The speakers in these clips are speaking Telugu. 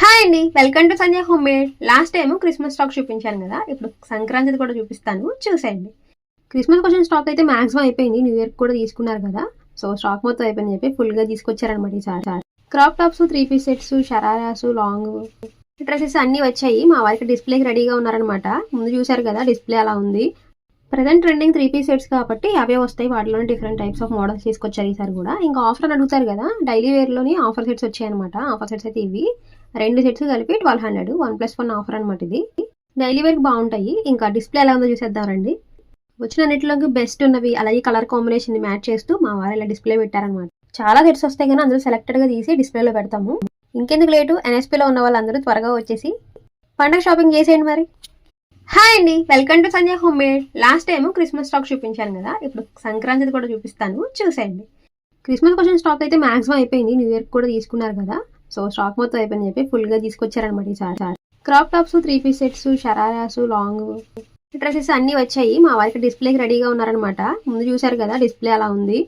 హాయ్ అండి. Welcome to Sanjay home made last time Christmas stock చూపించాను కదా. ఇప్పుడు సంక్రాంతి కూడా చూపిస్తాను. చూసేయండి. క్రిస్మస్ కొంచెం స్టాక్ అయితే మాక్సిమం అయిపోయింది. న్యూ ఇయర్ కూడా తీసుకున్నారు కదా. సో స్టాక్ మొత్తం అయిపోయింది చెప్పి ఫుల్గా తీసుకొచ్చారనమాట ఈసారి crop tops three piece sets shararas long dresses అన్నీ వచ్చాయి. మా వారికి డిస్ప్లేకి రెడీగా ఉన్నారనమాట ముందు చూశారు కదా డిస్ప్లే అలా ఉంది. Present trending three piece sets కాబట్టి అవే వస్తాయి. వాటిలోనే డిఫరెంట్ టైప్స్ ఆఫ్ మోడల్స్ తీసుకొచ్చారు ఈసారి కూడా. ఇంకా ఆఫర్ అని అడుగుతారు కదా. డైలీ వేర్లోని ఆఫర్ సెట్స్ వచ్చాయి అనమాట ఆఫర్ సెట్స్ అయితే ఇవి. రెండు సెట్స్ కలిపి twelve hundred one plus one offer అనమాట ఇది. డైలీ వేర్కి బాగుంటాయి. ఇంకా డిస్ప్లే ఎలా ఉందో చూసేద్దామండి. వచ్చిన అన్నిటిలోకి బెస్ట్ ఉన్నవి అలాగే కలర్ కాంబినేషన్ మ్యాచ్ చేస్తూ మా వారు ఇలా డిస్ప్లే పెట్టారనమాట చాలా సెట్స్ వస్తాయి కానీ అందులో సెలెక్టెడ్గా తీసి డిస్ప్లేలో పెడతాము. ఇంకెందుకు లేటు ఎన్ఎస్పీలో ఉన్న వాళ్ళందరూ త్వరగా వచ్చేసి పండగ షాపింగ్ చేసేయండి మరి. హాయ్ అండి welcome to Sanjay home made last time Christmas stock చూపించాను కదా ఇప్పుడు సంక్రాంతి కూడా చూపిస్తాను. చూసేయండి. క్రిస్మస్ కొంచెం స్టాక్ అయితే మాక్సిమం అయిపోయింది న్యూ ఇయర్ కూడా తీసుకున్నారు కదా. సో స్టాక్ మొత్తం అయిపోయింది చెప్పి ఫుల్గా తీసుకొచ్చారనమాట ఈ sir. Crop tops three piece sets shararas long dresses అన్నీ వచ్చాయి. మా వారికి డిస్ప్లేకి రెడీగా ఉన్నారనమాట ముందు చూశారు కదా డిస్ప్లే అలా ఉంది.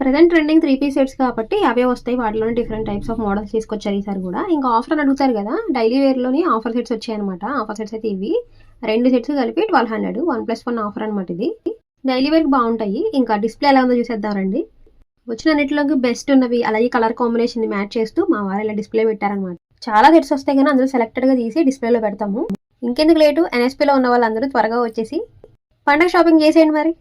Present trending three piece sets కాబట్టి అవే వస్తాయి. వాటిలోనే డిఫరెంట్ టైప్స్ ఆఫ్ మోడల్స్ తీసుకొచ్చారు ఈసారి కూడా. ఇంకా ఆఫర్ అని అడుగుతారు కదా డైలీ వేర్లోని ఆఫర్ సెట్స్ వచ్చాయన్నమాట. ఆఫర్ సెట్స్ అయితే ఇవి. రెండు సెట్స్ కలిపి twelve hundred one plus one offer అనమాట ఇది. డైలీ వేర్కి బాగుంటాయి. ఇంకా డిస్ప్లే ఎలా ఉందో చూసేద్దాం రండి. వచ్చిన అన్నిటిలోకి బెస్ట్ ఉన్నవి అలాగే కలర్ కాంబినేషన్ మ్యాచ్ చేస్తూ మా వారు ఇలా డిస్ప్లే పెట్టారనమాట చాలా సెట్స్ వస్తాయి కానీ అందులో సెలెక్టెడ్గా తీసి డిస్ప్లేలో పెడతాము. ఇంకెందుకు లేటు ఎన్ఎస్పీలో ఉన్న వాళ్ళందరూ త్వరగా వచ్చేసి పండగ షాపింగ్ చేసేయండి మరి.